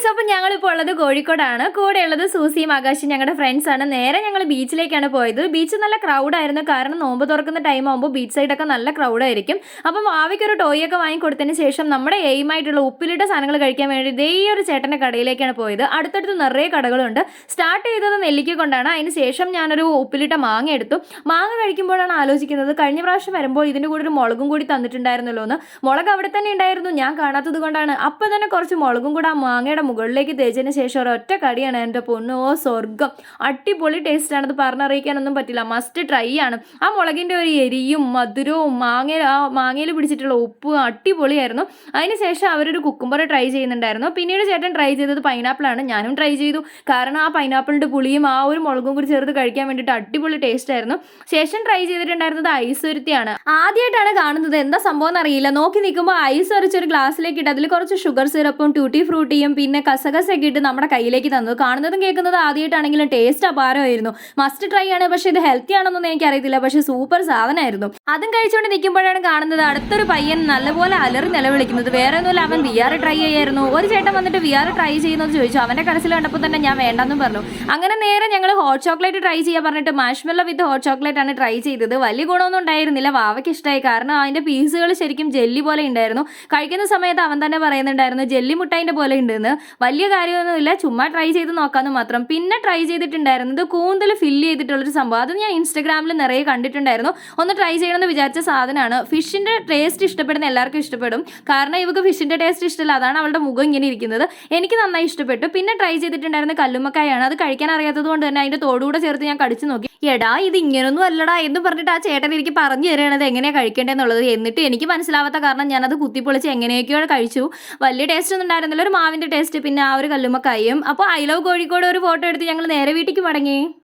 Guys അപ്പം ഞങ്ങളിപ്പോൾ ഉള്ളത് കോഴിക്കോടാണ്. കൂടെ ഉള്ളത് സൂസിയും ആകാശും ഞങ്ങളുടെ ഫ്രണ്ട്സാണ് നേരെ ഞങ്ങൾ ബീച്ചിലേക്കാണ് പോയത്. ബീച്ച് നല്ല ക്രൗഡ് ആയിരുന്നു. കാരണം നോമ്പ് തുറക്കുന്ന ടൈം ആകുമ്പോൾ ബീച്ച് സൈഡൊക്കെ നല്ല ക്രൗഡ് ആയിരിക്കും. അപ്പം ആവിക്കൊരു ഒരു ടോയ് ഒക്കെ വാങ്ങിക്കൊടുത്തതിന് ശേഷം നമ്മുടെ എയിമായിട്ടുള്ള ഉപ്പിലിട്ട സാധനങ്ങൾ കഴിക്കാൻ വേണ്ടി ഇതേ ഒരു ചേട്ടന്റെ കടയിലേക്കാണ് പോയത്. അടുത്തടുത്ത് നിറയെ കടകളുണ്ട്. സ്റ്റാർട്ട് ചെയ്തത് നെല്ലിക്ക കൊണ്ടാണ്. അതിന് ശേഷം ഞാനൊരു ഉപ്പിലിട്ട മാങ്ങ എടുത്തു. മാങ്ങ കഴിക്കുമ്പോഴാണ് ആലോചിക്കുന്നത് കഴിഞ്ഞ പ്രാവശ്യം വരുമ്പോൾ ഇതിന്റെ കൂടെ ഒരു മുളകും കൂടി തന്നിട്ടുണ്ടായിരുന്നല്ലോ എന്ന്. മുളക് അവിടെ തന്നെ ഉണ്ടായിരുന്നു. ഞാൻ കാണാത്തത് കൊണ്ടാണ്. അപ്പം തന്നെ കുറച്ച് മുളകും കൂടെ ആ മാങ്ങയുടെ മുകളിലേക്ക് തേച്ചതിന് ശേഷം ഒരൊറ്റ കടിയാണ് എന്റെ പൊന്നോ. ഓ സ്വർഗം അടിപൊളി ടേസ്റ്റ് ആണ് അത് പറഞ്ഞറിയിക്കാനൊന്നും പറ്റില്ല. മസ്റ്റ് ട്രൈ ആണ്. ആ മുളകിന്റെ ഒരു എരിയും മധുരവും മാങ്ങ ആ മാങ്ങയിൽ പിടിച്ചിട്ടുള്ള ഉപ്പും അടിപൊളിയായിരുന്നു. അതിന് ശേഷം അവരൊരു കുക്കുംബർ ട്രൈ ചെയ്യുന്നുണ്ടായിരുന്നു. പിന്നീട് ചേട്ടൻ ട്രൈ ചെയ്തത് പൈനാപ്പിളാണ് ഞാനും ട്രൈ ചെയ്തു. കാരണം ആ പൈനാപ്പിളിന്റെ പുളിയും ആ ഒരു മുളകും കൂടി ചേർത്ത് കഴിക്കാൻ വേണ്ടിയിട്ട് അടിപൊളി ടേസ്റ്റ് ആയിരുന്നു. ശേഷം ട്രൈ ചെയ്തിട്ടുണ്ടായിരുന്നത് ഐസ് ഒരുത്തിയാണ് ആദ്യമായിട്ടാണ് കാണുന്നത്. എന്താ സംഭവം എന്നറിയില്ല. നോക്കി നിൽക്കുമ്പോൾ ഐസ് അരച്ചൊരു ഗ്ലാസ്സിലേക്ക് ഇട്ട് അതിൽ കുറച്ച് ഷുഗർ സിറപ്പും ട്യൂട്ടി ഫ്രൂട്ടിയും പിന്നെ കസകസൊക്കെ ഇട്ട് നമ്മുടെ കയ്യിലേക്ക് തന്നത്. കാണുന്നതും കേൾക്കുന്നത് ആദ്യമായിട്ടാണെങ്കിലും ടേസ്റ്റ് അപാരമായിരുന്നു. മസ്റ്റ് ട്രൈ ആണ് പക്ഷേ ഇത് ഹെൽത്തി ആണെന്നൊന്നും എനിക്ക് അറിയത്തില്ല പക്ഷേ സൂപ്പർ സാധനമായിരുന്നു. അതും കഴിച്ചുകൊണ്ട് നിൽക്കുമ്പോഴാണ് കാണുന്നത് അടുത്തൊരു പയ്യൻ നല്ലപോലെ അലറി നിലവിളിക്കുന്നത്. വേറെ ഒന്നുമില്ല അവൻ വി ആർ ട്രൈ ചെയ്യായിരുന്നു. ഒരു ചേട്ടൻ വന്നിട്ട് വി ആർ ട്രൈ ചെയ്യുന്നത് ചോദിച്ചു. അവന്റെ കരസിൽ കണ്ടപ്പോൾ തന്നെ ഞാൻ വേണ്ടെന്നും പറഞ്ഞു. അങ്ങനെ നേരെ ഞങ്ങൾ ഹോട്ട് ചോക്ലേറ്റ് ട്രൈ ചെയ്യാൻ പറഞ്ഞിട്ട് മാഷ്മെല്ലോ വിത്ത് ഹോട്ട് ചോക്ലേറ്റ് ആണ് ട്രൈ ചെയ്തത്. വലിയ ഗുണമൊന്നും ഉണ്ടായിരുന്നില്ല. വാവയ്ക്ക് ഇഷ്ടമായി കാരണം അതിന്റെ പീസുകൾ ശരിക്കും ജെല്ലി പോലെ ഉണ്ടായിരുന്നു. കഴിക്കുന്ന സമയത്ത് അവൻ തന്നെ പറയുന്നുണ്ടായിരുന്നു ജെല്ലി മുട്ടായിന്റെ പോലെ ഉണ്ടെന്ന്. വലിയ കാര്യമൊന്നുമില്ല. ചുമ്മാ ട്രൈ ചെയ്ത് നോക്കാമെന്ന് മാത്രം. പിന്നെ ട്രൈ ചെയ്തിട്ടുണ്ടായിരുന്നത് കൂന്തൽ ഫില്ല് ചെയ്തിട്ടുള്ളൊരു സംഭവം. അത് ഞാൻ ഇൻസ്റ്റാഗ്രാമിൽ നിറയെ കണ്ടിട്ടുണ്ടായിരുന്നു. ഒന്ന് ട്രൈ ചെയ്യണമെന്ന് വിചാരിച്ച സാധനമാണ്. ഫിഷിന്റെ ടേസ്റ്റ് ഇഷ്ടപ്പെടുന്ന എല്ലാവർക്കും ഇഷ്ടപ്പെടും. കാരണം ഇവക്ക് ഫിഷിന്റെ ടേസ്റ്റ് ഇഷ്ടമല്ല അതാണ് അവളുടെ മുഖം ഇങ്ങനെ ഇരിക്കുന്നത്. എനിക്ക് നന്നായി ഇഷ്ടപ്പെട്ടു. പിന്നെ ട്രൈ ചെയ്തിട്ടുണ്ടായിരുന്ന കല്ലുമ്മക്കായാണ്. അത് കഴിക്കാൻ അറിയാത്തത് കൊണ്ട് തന്നെ അതിന്റെ തോടുകൂടെ ചേർത്ത് ഞാൻ കടിച്ചു നോക്കി. എടാ ഇത് ഇങ്ങനൊന്നും അല്ലടാ. എന്ന് പറഞ്ഞിട്ട് ആ ചേട്ടൻ എനിക്ക് പറഞ്ഞു തരുന്നത് എങ്ങനെയാണ് കഴിക്കേണ്ടതെന്നുള്ളത്. എന്നിട്ട് എനിക്ക് മനസ്സിലാവാത്ത കാരണം ഞാനത് കുത്തിപ്പൊളിച്ച് എങ്ങനെയൊക്കെയോ കഴിച്ചു. വലിയ ടേസ്റ്റ് ഒന്നും ഉണ്ടായിരുന്നില്ല. ഒരു മാവിന്റെ ടേസ്റ്റ് പിന്നെ ആ ഒരു കല്ലുമ്മക്കായും. അപ്പോൾ ഐ ലവ് കോഴിക്കോട് ഒരു ഫോട്ടോ എടുത്ത് ഞങ്ങൾ നേരെ വീട്ടിലേക്ക് മടങ്ങി.